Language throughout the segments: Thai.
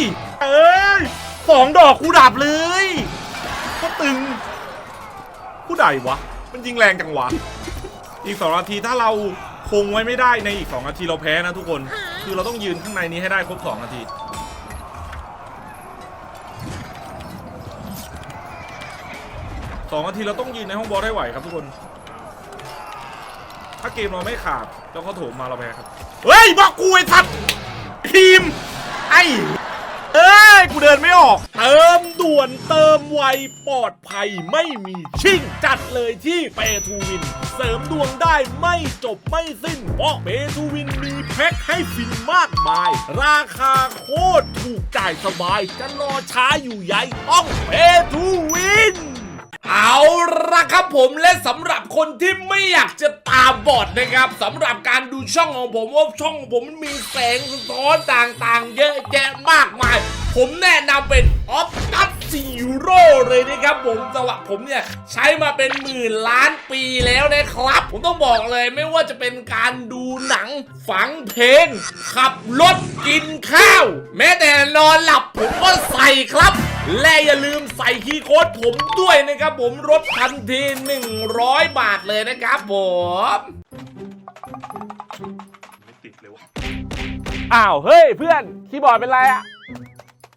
ยเอ้ยสองดอกกูดับเลยก็ตึงผู้ใดวะ มันยิงแรงจังวะ อีกสองนาทีถ้าเราคงไว้ไม่ได้ในอีกสองนาทีเราแพ้นะทุกคน คือเราต้องยืนข้างในนี้ให้ได้ครบสองนาทีสองนาทีเราต้องยืนในห้องบอลได้ไหวครับทุกคน ถ้าเกมเราไม่ขาดแล้วเขาโถมมาเราแพ้ครับ เฮ้ยบอกกูไอ้สัตว์ทีม ไอ้ กูเดินไม่ออก เติมด่วนเติมไวปลอดภัยไม่มีชิ่งจัดเลยที่เปทูวิน เสริมดวงได้ไม่จบไม่สิ้น เพราะเปทูวินมีแพ็คให้ฟินมากมาย ราคาโคตรถูกจ่ายสบายจะรอช้าอยู่ใหญ่ต้องเปทูวิน เอาละครับผมและสำหรับคนที่ไม่อยากจะตาบอดนะครับสำหรับการดูช่องของผมว่าช่องของผมมันมีแสงสะท้อนต่างๆ เยอะแยะมากมาย ผมแนะนำเป็นออฟตัสซีโร่เลยนะครับผมสำหรับผมเนี่ยใช้มาเป็นหมื่นล้านปีแล้วนะครับ ผมต้องบอกเลยไม่ว่าจะเป็นการดูหนังฟังเพลงขับรถกินข้าว แม้แต่นอนหลับผมก็ใส่ครับ และอย่าลืมใส่คีย์โค้ดผมด้วยนะครับผมลดทันที 100 บาทเลยนะครับผมไม่ติดเลยวะอ้าวเฮ้ยเพื่อนคีย์บอร์ดเป็นไรอะ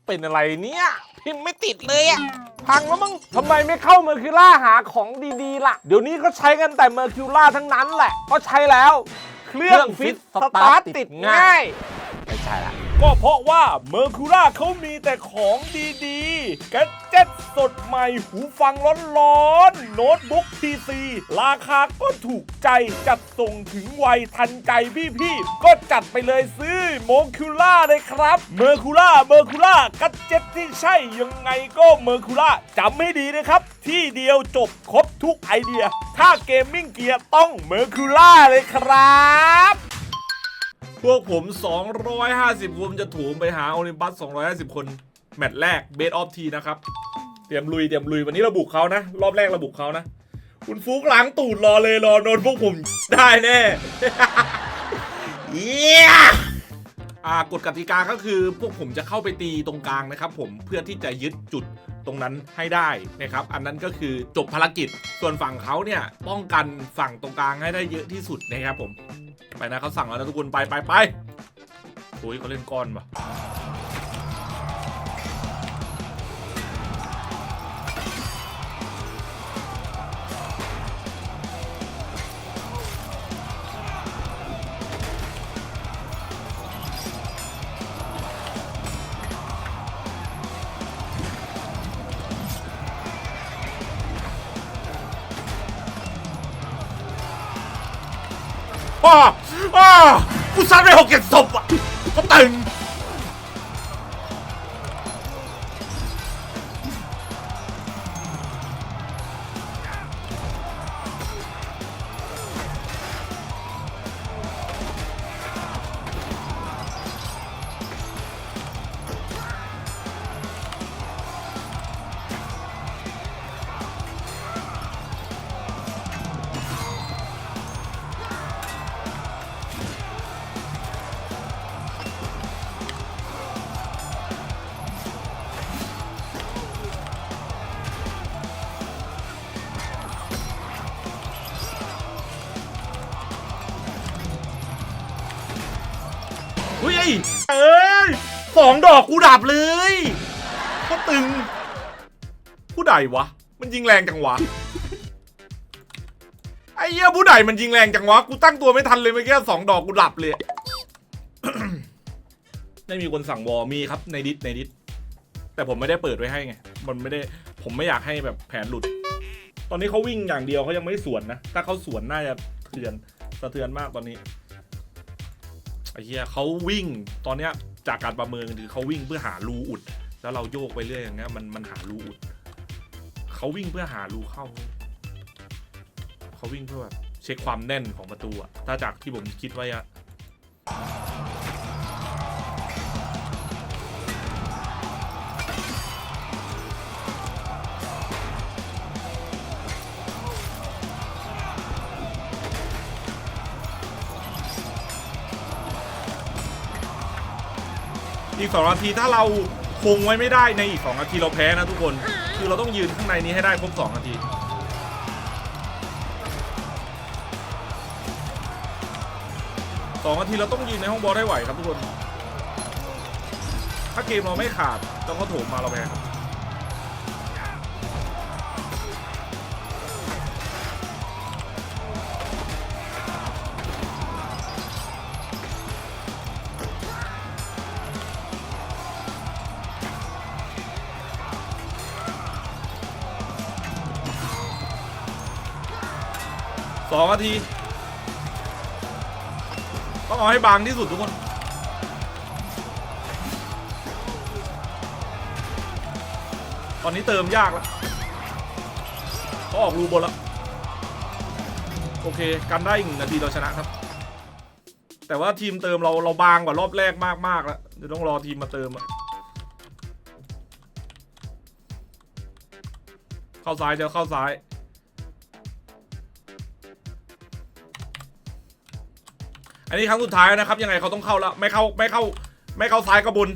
เป็นอะไรเนี่ยพิมพ์ไม่ติดเลยอะพังแล้วมึงทำไมไม่เข้าเมอร์คิวล่าหาของดีๆ ล่ะ เดี๋ยวนี้ก็ใช้กันแต่เมอร์คิวล่าทั้งนั้นแหละเพราะใช้แล้ว เครื่องฟิตสตาร์ทติดง่าย ไม่ใช่ละ ก็เพราะว่าเมอร์คูล่าเขามีแต่ของดีๆแกเจ็ตสดใหม่หูฟังร้อนๆ โน้ตบุ๊กพีซีราคาก็ถูกใจจัดส่งถึงไวทันใจพี่ๆ ก็จัดไปเลยซื้อโมคูล่าเลยครับ เมอร์คูล่าเมอร์คูล่ากัดเจ็ตที่ใช่ยังไงก็เมอร์คูล่าจำให้ดีนะครับ ที่เดียวจบครบทุกไอเดีย ถ้าเกมมิ่งเกียร์ต้องเมอร์คูล่าเลยครับ พวกผม 250คนจะถูมไปหาโอลิมปัส 250 คน แมตช์แรกเบสออฟทีนะครับ เตรียมลุย เตรียมลุย วันนี้เราบุกเขานะ รอบแรกเราบุกเขานะ คุณฟุกหลังตูดรอเลยรอโดนพวกผมได้แน่เยี่ยอ่ากฎกติกาก็คือพวกผมจะเข้าไปตีตรงกลางนะครับ ผมเพื่อที่จะยึดจุดตรงนั้นให้ได้นะครับ อันนั้นก็คือจบภารกิจ ส่วนฝั่งเขาเนี่ยป้องกันฝั่งตรงกลางให้ได้เยอะที่สุดนะครับผม ไปนะเขาสั่งแล้วนะทุกคนไปไปไปโอ้ยเขาเล่นก้อนปะอ้าอ้า กูซัดไปหกเจ็ เอ้ยสองดอกกูดับเลยเขาตึง ผู้ใดวะ มันยิงแรงจังวะ ไอ้เหี้ยผู้ใดมันยิงแรงจังวะ กูตั้งตัวไม่ทันเลยเมื่อกี้สองดอกกูดับเลยไม่มีคนสั่งวอมีครับในดิสในดิสแต่ผมไม่ได้เปิดไว้ให้ไง มันไม่ได้ ผมไม่อยากให้แบบแผนหลุด ตอนนี้เขาวิ่งอย่างเดียวเขายังไม่สวนนะ ถ้าเขาสวนน่าจะเถือนสะเทือนมากตอนนี้ ไอ้เหี้ยเขาวิ่งตอนเนี้ยจากการประเมินคือเขาวิ่งเพื่อหารูอุด แล้วเราโยกไปเรื่อยอย่างเงี้ยมันมันหารูอุดเขาวิ่งเพื่อหารูเข้าเขาวิ่งเพื่อแบบเช็คความแน่นของประตูอะถ้าจากที่ผมคิดไว้อะ อีกสองนาทีถ้าเราคงไว้ไม่ได้ในอีกสองนาทีเราแพ้นะทุกคน คือเราต้องยืนข้างในนี้ให้ได้ครบสองนาทีสองนาทีเราต้องยืนในห้องบอลได้ไหวครับทุกคน ถ้าเกมเราไม่ขาดต้องเขาโถมมาเราแพ้ครับ สองนาที ต้องเอาให้บางที่สุดทุกคน ตอนนี้เติมยากแล้วเขาออกรูบนแล้ว โอเค กันได้อีกนาทีเราชนะครับ แต่ว่าทีมเติมเราเราบางกว่ารอบแรกมากๆแล้วเดี๋ยวต้องรอทีมมาเติมอะเข้าซ้ายเจอเข้าซ้าย อันนี้ครั้งสุดท้ายแล้วนะครับ ยังไงเขาต้องเข้าแล้ว ไม่เข้าไม่เข้า ไม่เข้าซ้ายก็บุญ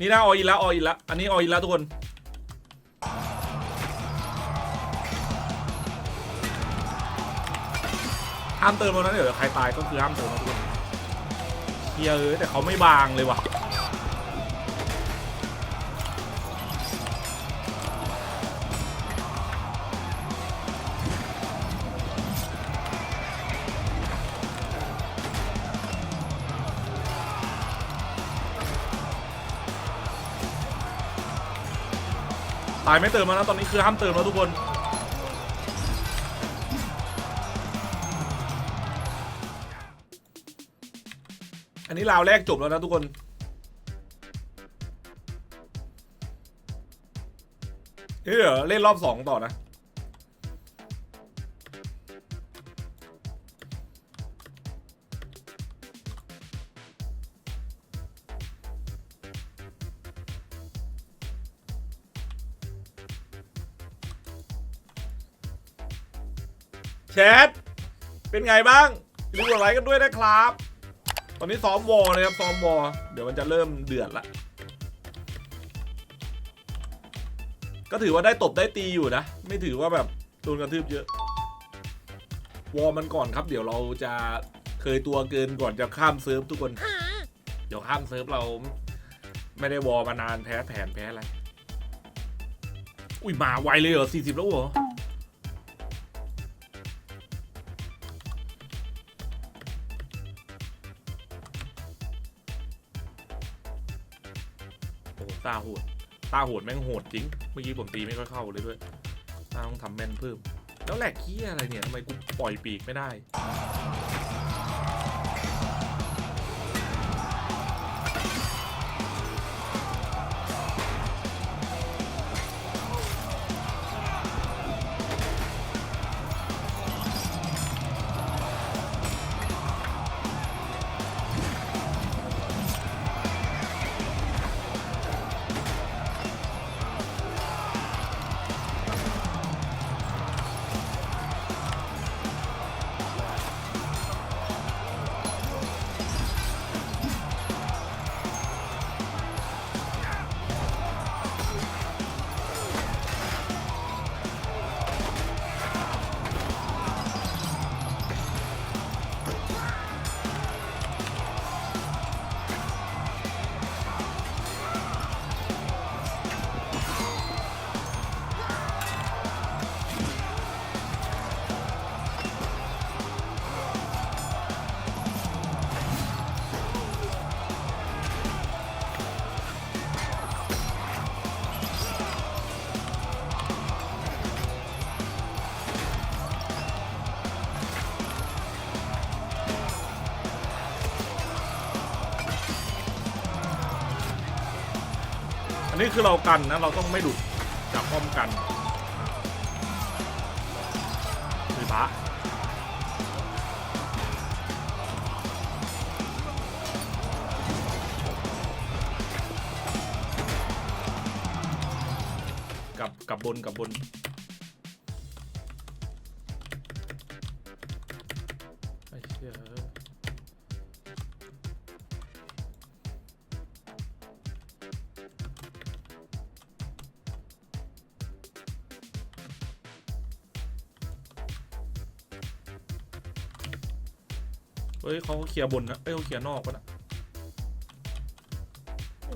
นี่นะออินแล้วออินแล้วอันนี้ออินแล้วทุกคนห้ามเติมแล้วนะเดี๋ยวใครตายก็คือห้ามเติมนะทุกคนเฮียเอ้ยแต่เขาไม่บางเลยว่ะายไม่เติมแล้วนะตอนนี้คือห้ามเติมแล้วทุกคน อันนี้ราวแรกจบแล้วนะทุกคนเฮ้ยเดี๋ยวเล่นรอบสองต่อนะ เป็นไงบ้างอย่าลืมกดไลค์กันด้วยนะครับ ตอนนี้ซ้อมวอลนะครับซ้อมวอลเดี๋ยวมันจะเริ่มเดือดละก็ถือว่าได้ตบได้ตีอยู่นะ ไม่ถือว่าแบบโดนกระทืบเยอะ วอลมันก่อนครับ เดี๋ยวเราจะเคยตัวเกินก่อนจะข้ามเซิร์ฟทุกคน เดี๋ยวข้ามเซิร์ฟเรา ไม่ได้วอลมานานแพ้แผนแพ้อะไร อุ้ยมาไวเลยเหรอ 40 แล้วเหรอ ตาโหดแม่งโหดจริง เมื่อกี้ผมตีไม่ค่อยเข้าเลยด้วยตาต้องทำแม่นเพิ่ม แล้วแหลกขี้ยอะไรเนี่ยทำไมกูปล่อยปีกไม่ได้ นนี้คือเรากันนะ เราต้องไม่หลุดจากป้อมกันคือพระกับกับบนกับบนไอ้เชี่ย เฮ้ยเขาเคลียร์บนนะเอ้ยเขาเคลียร์นอกปะนะ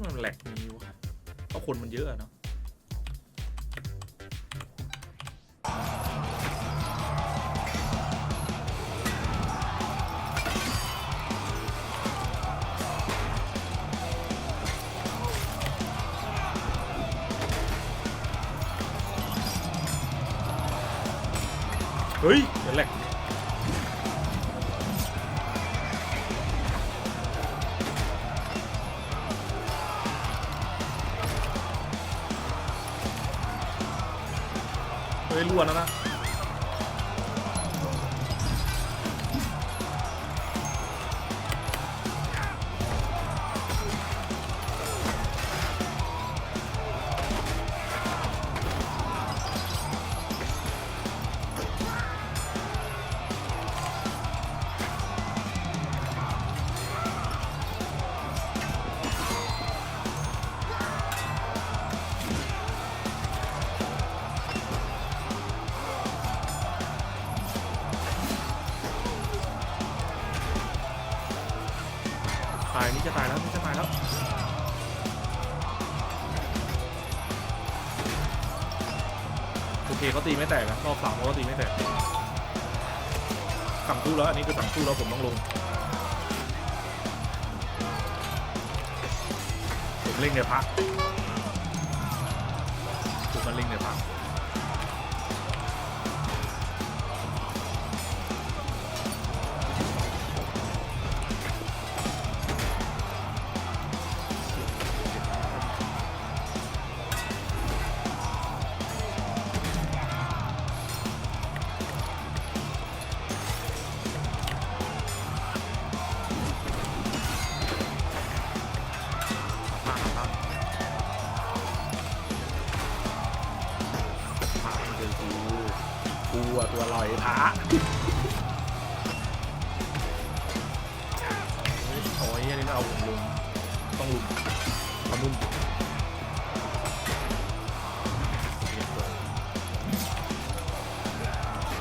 มันแหลกนี้วะเพราะคนมันเยอะเนาะเฮ้ยเดี๋ยวแหลก ไม่แตกนะรอบสามเขาก็ตีไม่แตกสั่งสู้แล้วอันนี้คือสั่งสู้แล้วผมต้องลงผมเล่งเนพระผมมันเล่งเนพร ตัวลอยพระเฮ้ยโอ้ยอันนี้มันเอาผมลุมต้องลุมเอานุ่ม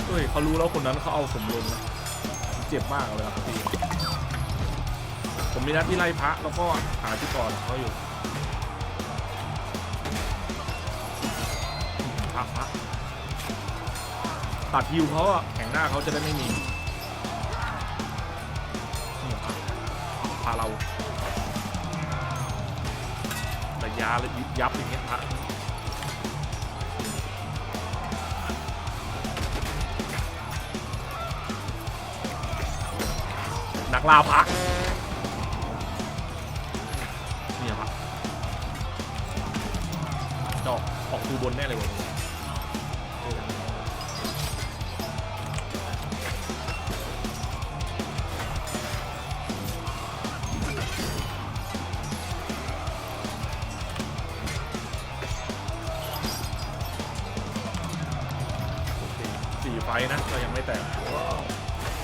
เฮ้ยเขารู้แล้วคนนั้นเขาเอาผมลงนะเจ็บมากเลยครับพี่ผมมีหน้าที่ไล่พระแล้วก็หาที่ก่อนเขาอยู่พระพระ ตัดฮิวเขาอะแข่งหน้าเขาจะได้ไม่มีพาเราระยะและยิบยับอย่างเงี้ยพระนักล่าพระเนี่ยครับดอกออกตูบนแน่เลยวัน แตก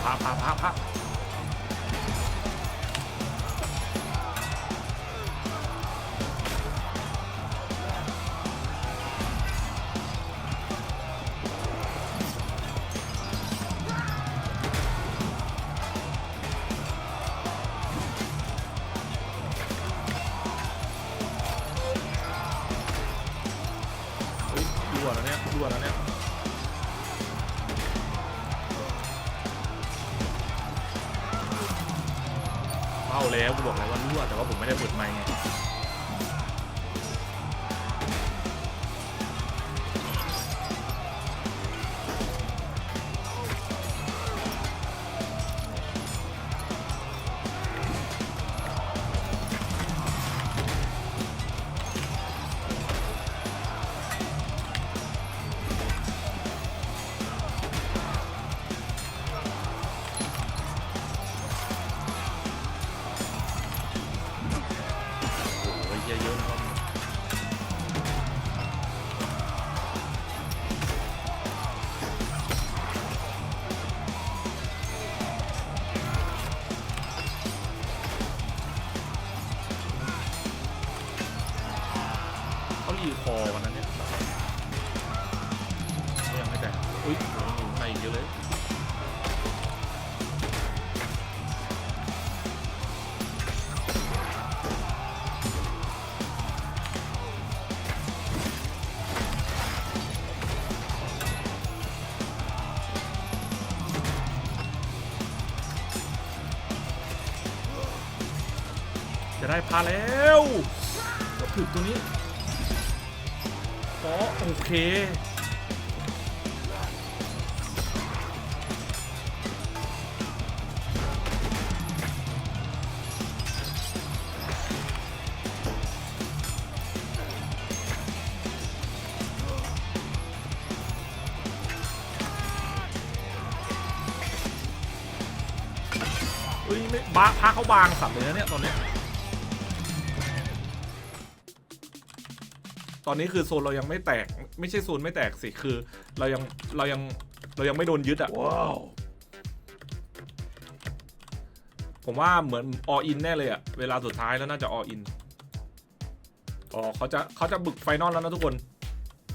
พาพาพาพาเฮ้ยรั่วแล้วเนี่ยรั่วแล้วเนี่ย แล้วกูบอกแล้วว่ารั่วแต่ว่าผมไม่ได้เปิดไมค์ไง พาแล้วกดถึกตัวนี้ก็โอเคเฮ้ยไม่บาพาเขาบางสัตว์เลยนะเนี่ยตอนเนี้ย ตอนนี้คือโซนเรายังไม่แตก ไม่ใช่โซนไม่แตกสิ คือ เรายัง เรายัง เรายังไม่โดนยึดอะว้าว ผมว่าเหมือนออินแน่เลยอะเวลาสุดท้ายแล้วน่าจะออิน อ๋อเขาจะเขาจะบึกไฟนอลแล้วนะทุกคน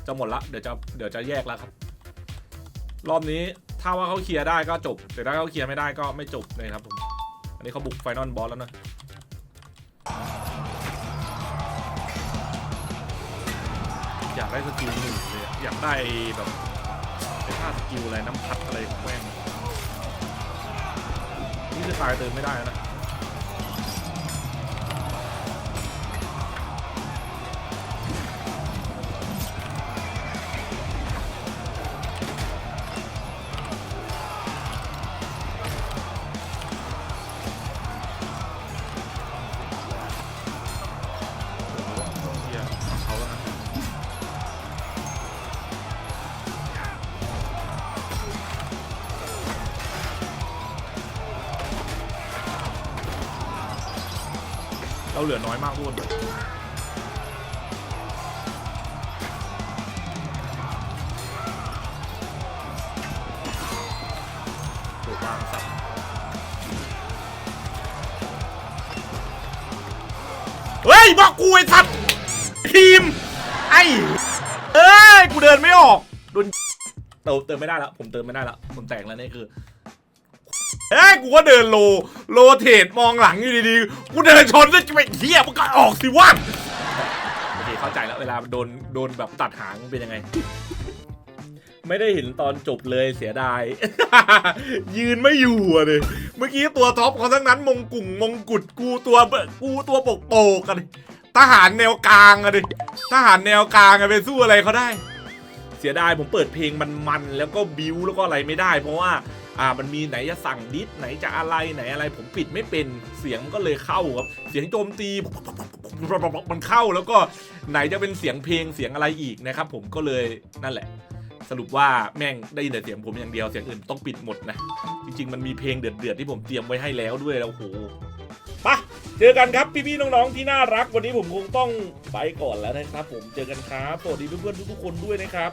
จะหมดละ เดี๋ยวจะ เดี๋ยวจะแยกแล้วครับ รอบนี้ถ้าว่าเขาเคลียร์ได้ก็จบ แต่ถ้าเขาเคลียร์ไม่ได้ก็ไม่จบเลยครับผม อันนี้เขาบุกไฟนอลบอสแล้วนะ ได้สกิลหนึ่งเลยอะอยากได้แบบไอ้ท่าสกิลอะไรน้ำพัดอะไรของแม่งนี่จะตายเติมไม่ได้แล้วนะ เหลือน้อยมากทุกคนโดดบางสัตว์เฮ้ยบอกกูไอ้สัตว์ทีม ไอ้เอ้ย กูเดินไม่ออกโดนเติมเติมไม่ได้แล้วผมเติมไม่ได้แล้วผมแตกแล้วนี่คือ กูก็เดินโลโลเทตมองหลังอยู่ดีๆ กูเดินชนแล้วจะไปเฮียมันก็ออกสิวะโอเคเข้าใจแล้วเวลาโดนโดนแบบตัดหางเป็นยังไง ไม่ได้เห็นตอนจบเลยเสียดาย ยืนไม่อยู่อะดิเมื่อกี้ตัวท็อปเขาทั้งนั้น มงกุ่งมงกุฎกูตัวเบกูตัวปกโปกกันทหารแนวกลางอะดิทหารแนวกลางอะไปสู้อะไรเขาได้ สียดายผมเปิดเพลงมันๆแล้วก็บิวแล้วก็อะไรไม่ได้ เพราะว่าอ่ามันมีไหนจะสั่งดิสไหนจะอะไรไหนอะไรผมปิดไม่เป็นเสียงมันก็เลยเข้าครับเสียงโจมตีมันเข้าแล้วก็ไหนจะเป็นเสียงเพลงเสียงอะไรอีกนะครับ ผมก็เลยนั่นแหละ สรุปว่าแม่งได้ยินแต่เสียงผมอย่างเดียวเสียงอื่นต้องปิดหมดนะ จริง ๆ มันมีเพลงเดือดๆที่ผมเตรียมไว้ให้แล้วด้วยแล้วโอ้โห เจอกันครับพี่ๆน้องๆที่น่ารัก วันนี้ผมคงต้องไปก่อนแล้วนะครับ ผมเจอกันครับสวัสดีเพื่อนๆทุกๆคนด้วยนะครับ